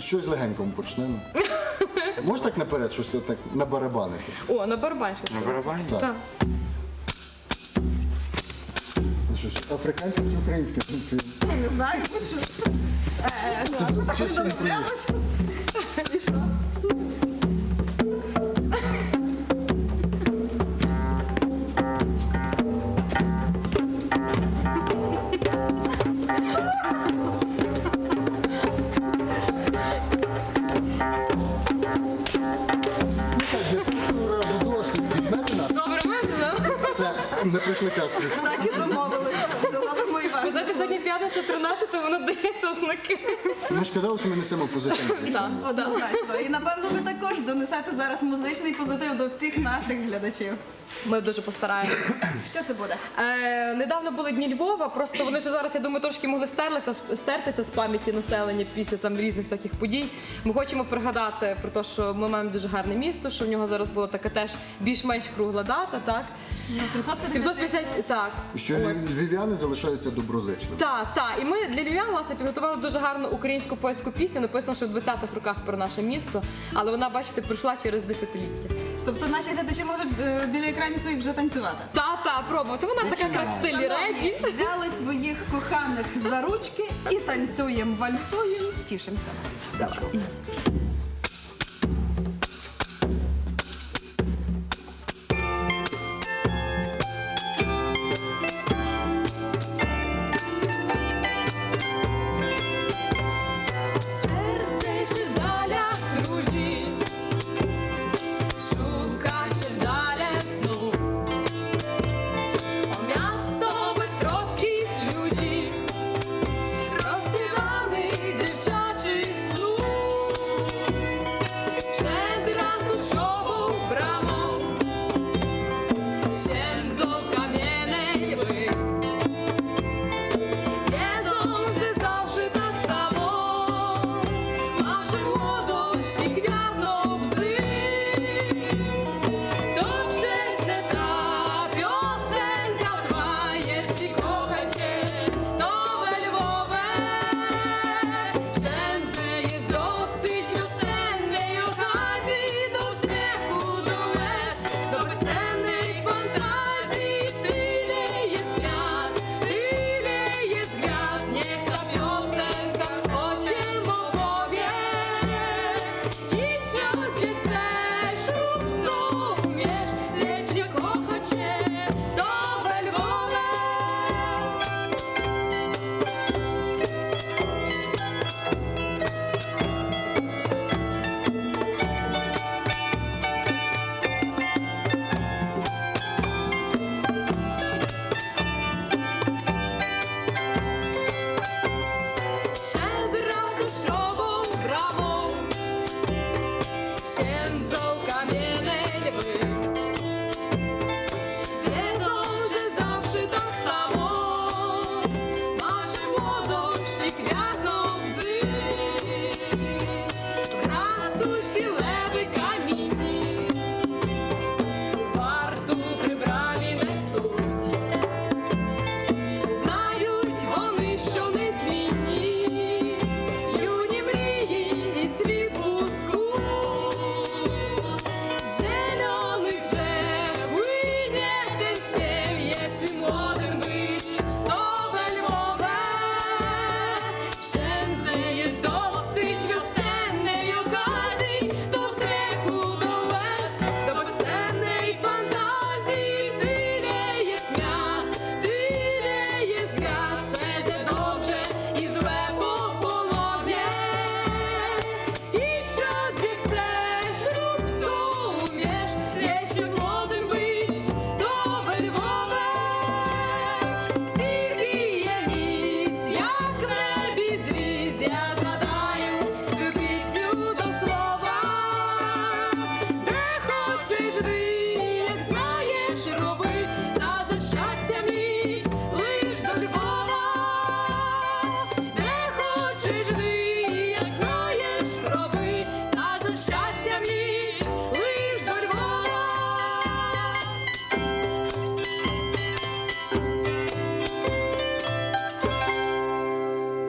щось легенькому почнемо. Можеш так наперед щось так набарабанити? О, на барабан щось. На барабані? Так. Так. Ну що ж, Африканське чи українське танцюємо? Ну, не знаю, будь-що. Е, ну, а Чи так ще не домовлялися. І що? Не прийшли казки. Так і домовилися. Жила і вас. Ви знаєте, сьогодні п'ятниця 13, воно дається в знаки. Ми ж казали, що ми несемо позитив. Так. Однозначно. І напевно ви також донесете зараз музичний позитив до всіх наших глядачів. Ми дуже постараємося. Що це буде? Е, недавно були дні Львова, просто вони ж зараз, я думаю, трошки могли стерлися, стертися з пам'яті населення після там різних всяких подій. Ми хочемо пригадати про те, що ми маємо дуже гарне місто, що в нього зараз була така теж більш-менш кругла дата, так? Ну, 750 750, так. І що львів'яни залишаються доброзичливими. Так, так. І ми для львів'ян власне підготували дуже гарну українську поетську пісню. Написано, що в 20-х роках про наше місто, але вона, бачите, пройшла через десятиліття. Тобто наші глядачі можуть е, біля екранів своїх вже танцювати. Та, та, пробувати. Вона така якраз в стилі регі. Взяли своїх коханих за ручки і танцюємо, вальсуємо, тішимося. Serce you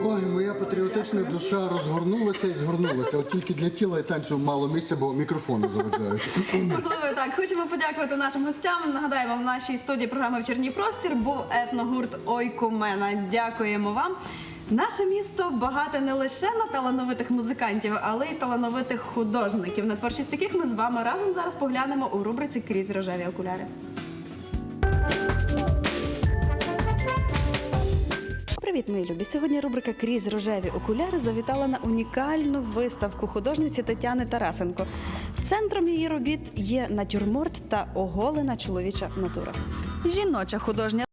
пологи моя патріотична душа розгорнулася і згорнулася. От тільки для тіла і танцю мало місця, бо мікрофони заважають. Можливо, так хочемо подякувати нашим гостям. Нагадаємо, в нашій студії програми «Вечірній простір був етногурт Ойкумена. Дякуємо вам. Наше місто багате не лише на талановитих музикантів, але й талановитих художників, на творчість яких ми з вами разом зараз поглянемо у рубриці крізь рожеві окуляри. Привіт, мої любі! Сьогодні рубрика Крізь рожеві окуляри завітала на унікальну виставку художниці Тетяни Тарасенко. Центром її робіт є натюрморт та оголена чоловіча натура. Жіноча художня